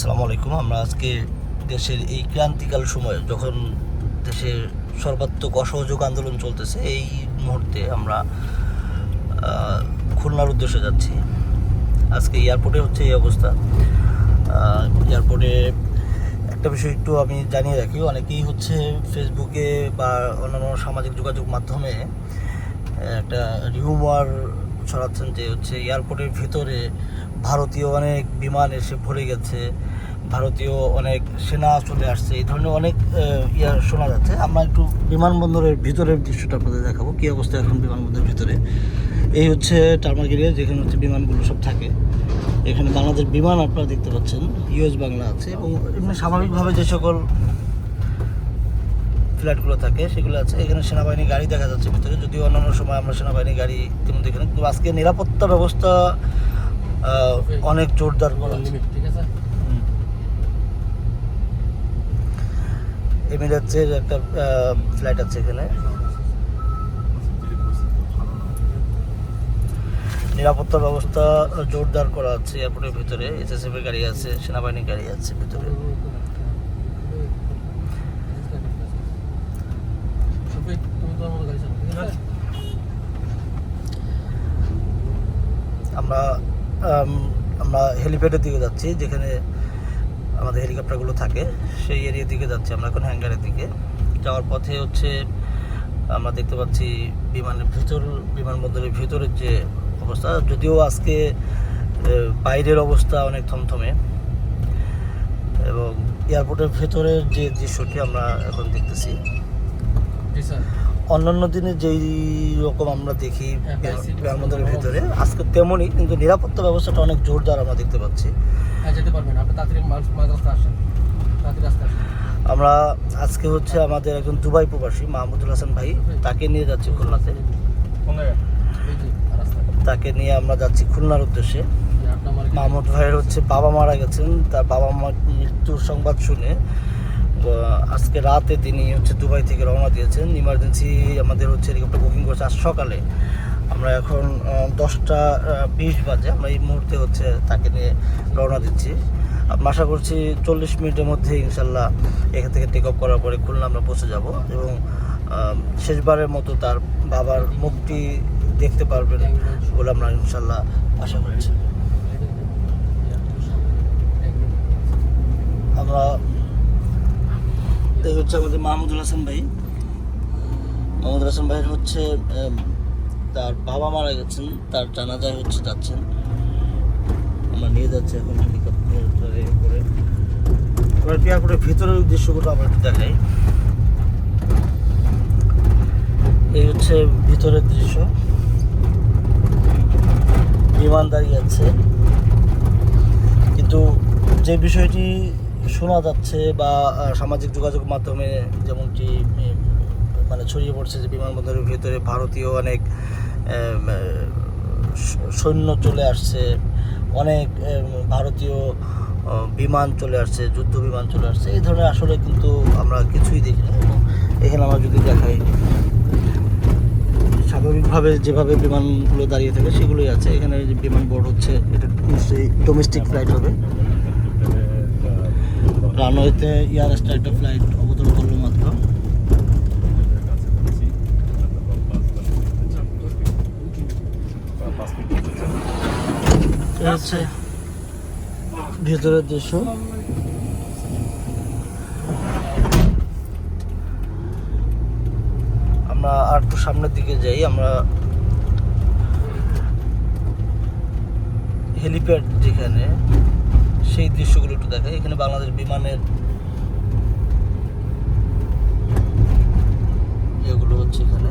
আসসালামু আলাইকুম আমরা আজকে দেশের এই ক্রান্তিকাল সময়ে যখন দেশের সর্বাত্মক অসহযোগ আন্দোলন চলতেছে, এই মুহূর্তে আমরা খুলনার উদ্দেশ্যে যাচ্ছি। আজকে এয়ারপোর্টে হচ্ছে এই অবস্থা। এয়ারপোর্টে একটা বিষয় একটু আমি জানিয়ে রাখি, অনেকেই হচ্ছে ফেসবুকে বা অন্যান্য সামাজিক যোগাযোগ মাধ্যমে একটা রিউমার ছড়াচ্ছেন যে হচ্ছে এয়ারপোর্টের ভিতরে ভারতীয় অনেক বিমান এসে ভরে গেছে। ভারতীয় অনেক সেনা চলে আসছে, এই ধরনের অনেক ইয়া শোনা যাচ্ছে। আমরা একটু বিমানবন্দরের ভিতরের দৃশ্যটা আপনাদের দেখাবো, কী অবস্থা এখন বিমানবন্দরের ভিতরে। এই হচ্ছে টার্মাক এরিয়া যেখানে হচ্ছে বিমানগুলো সব থাকে। এখানে বাংলাদেশ বিমান আপনারা দেখতে পাচ্ছেন ইউএস বাংলা আছে, এবং এমনি স্বাভাবিকভাবে যে সকল ফ্ল্যাটগুলো থাকে, সেগুলো আছে। এখানে সেনাবাহিনী গাড়ি দেখা যাচ্ছে ভিতরে, যদিও অন্যান্য সময় আমরা সেনাবাহিনী গাড়ি তেমন দেখি না, কিন্তু আজকে নিরাপত্তা ব্যবস্থা অনেক জোরদার করা ঠিক আছে? এমিরেটসের একটা ফ্লাইট আছে এখানে নিরাপত্তা ব্যবস্থা জোরদার করা আছে এয়ারপোর্টের ভিতরে এসএসএফ এর গাড়ি আছে, সেনাবাহিনীর গাড়ি আছে ভিতরে? আমরা আমরা হেলিপ্যাডের দিকে যাচ্ছি, যেখানে আমাদের হেলিকপ্টারগুলো থাকে, সেই এরিয়ার দিকে যাচ্ছি আমরা এখন হ্যাঙ্গারের দিকে। যাওয়ার পথে হচ্ছে আমরা দেখতে পাচ্ছি বিমানের ভিতর, বিমানবন্দরের ভিতরের যে অবস্থা। যদিও আজকে বাইরের অবস্থা অনেক থমথমে। এবং এয়ারপোর্টের ভেতরের যে দৃশ্যটি আমরা এখন দেখতেছি। স্যার। অন্যান্য দিনে যেই রকম আমরা দেখি হ্যাঁ, বিমানবন্দরের ভিতরে আজকে তেমনই কিন্তু নিরাপত্তা ব্যবস্থাটা অনেক জোরদার আমরা দেখতে পাচ্ছি। হ্যাঁ, যেতে পারবেন। আপনি তাড়াতাড়ি আসেন। আমরা আজকে হচ্ছে আমাদের একজন দুবাই প্রবাসী মাহমুদুল হাসান ভাই তাকে নিয়ে যাচ্ছি খুলনাতে। তাকে নিয়ে আমরা যাচ্ছি খুলনার উদ্দেশ্যে। মাহমুদ ভাইয়ের হচ্ছে বাবা মারা গেছেন। তার বাবা মার মৃত্যুর সংবাদ শুনে আজকে রাতে তিনি হচ্ছে দুবাই থেকে রওনা দিয়েছেন। ইমার্জেন্সি আমাদের হচ্ছে হেলিকপ্টার বুকিং করছে আজ সকালে। আমরা এখন দশটা বিশ বাজে। আমরা এই মুহূর্তে হচ্ছে তাকে নিয়ে রওনা দিচ্ছি। আশা করছি চল্লিশ মিনিটের মধ্যে ইনশাল্লাহ এখান থেকে টেক অফ করার পরে খুলনা আমরা পৌঁছে যাব এবং শেষবারের মতো তার বাবার মুক্তি দেখতে পারবেন বলে আমরা ইনশাল্লাহ আশা করছি। আমরা হচ্ছে আমাদের মাহমুদুল হাসান ভাই। মাহমুদুল হাসান ভাইয়ের হচ্ছে তার বাবা মারা গেছেন, তার জানাজায় হচ্ছে যাচ্ছেন। আমরা নিয়ে যাচ্ছি এখন হেলিকপ্টারে ভিতরের দৃশ্যগুলো আমরা একটু দেখাই। এই হচ্ছে ভিতরের দৃশ্য। বিমান দাঁড়িয়ে আছে। কিন্তু যে বিষয়টি শোনা যাচ্ছে বা সামাজিক যোগাযোগ মাধ্যমে যেমনটি উম, মানে ছড়িয়ে পড়ছে যে বিমানবন্দরের ভিতরে ভারতীয় অনেক সৈন্য চলে আসছে অনেক ভারতীয় বিমান চলে আসছে যুদ্ধ বিমান চলে আসছে এই ধরনের আসলে কিন্তু আমরা কিছুই দেখি না এখানে আমরা যদি দেখাই স্বাভাবিকভাবে যেভাবে বিমানগুলো দাঁড়িয়ে থাকে সেগুলোই আছে। এখানে যে বিমান বোর্ড হচ্ছে এটা ডোমেস্টিক ফ্লাইট হবে। রানওয়েতে এয়ার একটা ফ্লাইট অবতরণ করল মাত্র। হচ্ছে ভেতরের দৃশ্য। আমরা আর একটু সামনের দিকে যাই, আমরা হেলিপ্যাড যেখানে সেই দৃশ্যগুলো একটু দেখাই। এখানে বাংলাদেশ বিমানের এগুলো হচ্ছে এখানে।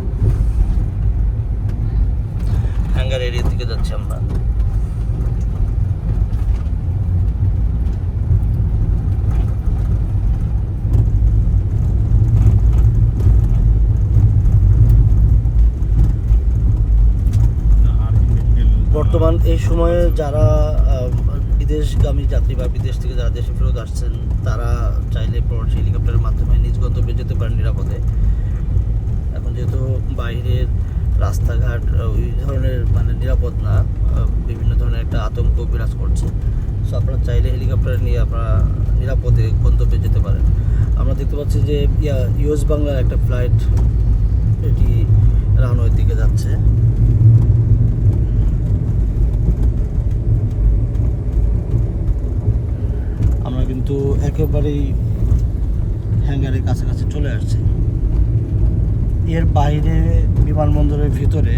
হ্যাঙ্গার এরিয়ার দিকে যাচ্ছি আমরা। বর্তমান এই সময়ে যারা বিদেশগামী যাত্রী বা বিদেশ থেকে যারা দেশে ফেরত আসছেন, তারা চাইলে প্রবাসী হেলিকপ্টারের মাধ্যমে নিজ গন্তব্যে যেতে পারেন নিরাপদে। এখন যেহেতু বাইরের রাস্তাঘাট ওই ধরনের মানে নিরাপদ না বিভিন্ন ধরনের একটা আতঙ্ক বিরাজ করছে। সো আপনারা চাইলে হেলিকপ্টার নিয়ে আপনারা নিরাপদে গন্তব্যে যেতে পারেন। আমরা দেখতে পাচ্ছি যে, ইয়া, ইউএস বাংলার একটা ফ্লাইট এটি রানওয়ের দিকে যাচ্ছে আমরা কিন্তু একেবারেই হ্যাঙ্গারের কাছাকাছি চলে আসছে। এর বাইরে বিমানবন্দরের ভিতরে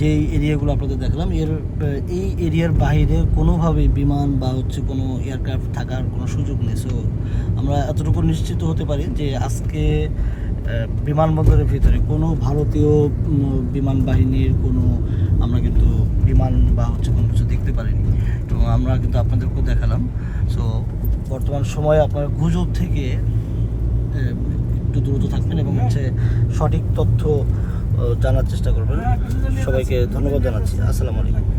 যেই এরিয়াগুলো আপনাদের দেখলাম, এর এই এরিয়ার বাইরে কোনোভাবেই বিমান বা হচ্ছে কোনো এয়ারক্রাফট থাকার কোনো সুযোগ নেই। সো আমরা এতটুকু নিশ্চিত হতে পারি যে আজকে বিমানবন্দরের ভিতরে কোনো ভারতীয় বিমান বাহিনীর কোনো আমরা কিন্তু বিমান বা হচ্ছে কোনো কিছু দেখতে পারিনি। এবং আমরা কিন্তু আপনাদেরকেও দেখালাম। সো বর্তমান সময়ে আপনার গুজব থেকে একটু দ্রুত থাকবেন এবং হচ্ছে সঠিক তথ্য জানার চেষ্টা করবেন। সবাইকে ধন্যবাদ জানাচ্ছি। আসসালামু আলাইকুম।